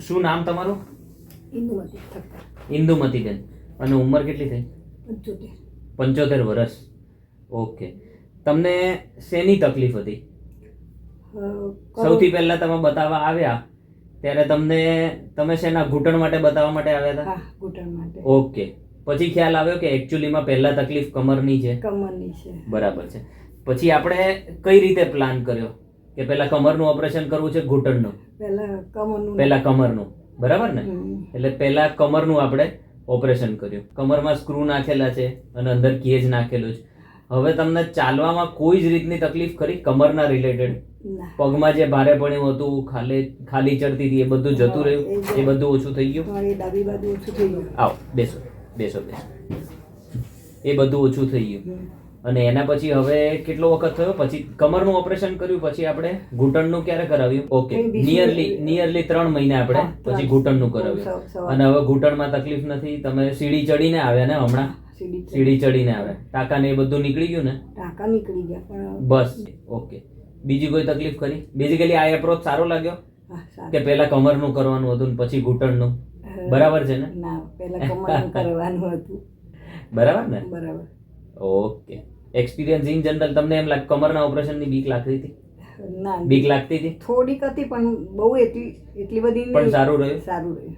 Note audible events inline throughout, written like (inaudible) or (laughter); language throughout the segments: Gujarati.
શું નામ તમારું? ઇન્દુમતી ઇન્દુમતીબેન અને ઉંમર કેટલી થઈ? પંચોતેર. પંચોતેર વર્ષ ઓકે. તમને શેની તકલીફ હતી? સૌથી પહેલા તમે બતાવવા આવ્યા ત્યારે તમને તમે શેના ઘૂંટણ માટે બતાવવા માટે આવ્યા હતા? ઘૂંટણ માટે. ઓકે. પછી ખ્યાલ આવ્યો કે એકચ્યુઅલીમાં પહેલા તકલીફ કમરની છે? કમરની છે. બરાબર છે. પછી આપણે કઈ રીતે પ્લાન કર્યો? કે પહેલા કમરનું ઓપરેશન કરવું છે ઘૂંટણનું? પહેલા કમરનું. પહેલા કમરનું. બરાબર ને? એટલે પહેલા કમરનું આપણે ઓપરેશન કર્યું. કમરમાં સ્ક્રૂ નાખેલા છે અને અંદર કેજ નાખેલું છે. હવે તમને ચાલવામાં કોઈ જ રીતની તકલીફ ખરી? કમરના રિલેટેડ પગમાં જે ભારે પડ્યું હતું ખાલી ખાલી ચડતી હતી એ બધું જતું રહ્યું? એ બધું ઓછું થઈ ગયું? ડાબી બાજુ ઓછું થઈ ગયું. આવો બેસો બેસો બેસો. એ બધું ઓછું થઈ ગયું. અને એના પછી હવે કેટલો વખત થયો? પછી કમરનું ઓપરેશન કર્યું પછી આપણે ઘૂંટણનું ક્યારે કરાવ્યું? ઓકે નિયરલી નિયરલી ત્રણ મહિને આપણે પછી ઘૂંટણનું કરાવ્યું. અને હવે ઘૂંટણમાં તકલીફ નથી તમે સીડી ચડીને આવ્યા ને હમણાં? સીડી ચડીને આવ્યા. ટાંકા ને એ બધું નીકળી ગયું ને? ટાંકા નીકળી ગયા પણ બસ ઓકે. બીજી કોઈ તકલીફ ખરી? બેઝિકલી આ એપ્રોચ સારો લાગ્યો? કે પહેલા કમરનું કરવાનું હતું ને પછી ઘૂંટણનું? બરાબર છે ને? ના પહેલા કમરનું કરવાનું હતું. બરાબર ને? બરાબર. ઓકે. એક્સપિરિયન્સ ઇન જનરલ તમને એમ લાગ કમરના ઓપરેશનની બીક લાગતી હતી? ના બીક લાગતી હતી? થોડીક હતી પણ બહુ એટલી એટલી બધી પણ સારું રહ્યું? સારું રહ્યું.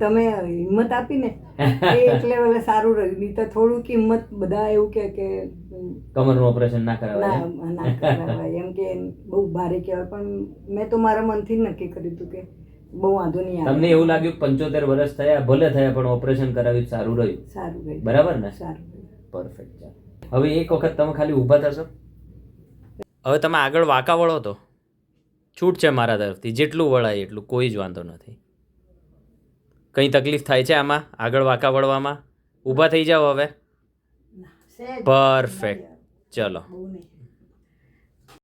તમે હિંમત આપી ને (laughs) એટલે હવે સારું રહ્યું. નહીં તો થોડુંક હિંમત બધા એવું કે કે કમરનું ઓપરેશન ના કરાવાય ના ના કરાવાય. એમ કે બહુ ભારે કહેવાય. પણ મેં તો મારા મનથી જ નક્કી કર્યું હતું કે બહુ વાંધો નહીં તમને એવું લાગ્યું પંચોતેર વર્ષ થયા ભલે થયા પણ ઓપરેશન કરાવ્યું સારું રહ્યું? સારું રહ્યું. બરાબર ને? સારું પરફેક્ટ ચાલો. હવે એક વખત તમે ખાલી ઊભા થશો. હવે તમે આગળ વાંકા વળો તો. છૂટ છે મારા તરફથી જેટલું વળાય એટલું કોઈ જ વાંધો નથી. કંઈ તકલીફ થાય છે આમાં આગળ વાંકા વળવામાં? ઊભા થઈ જાઓ હવે. પરફેક્ટ ચલો.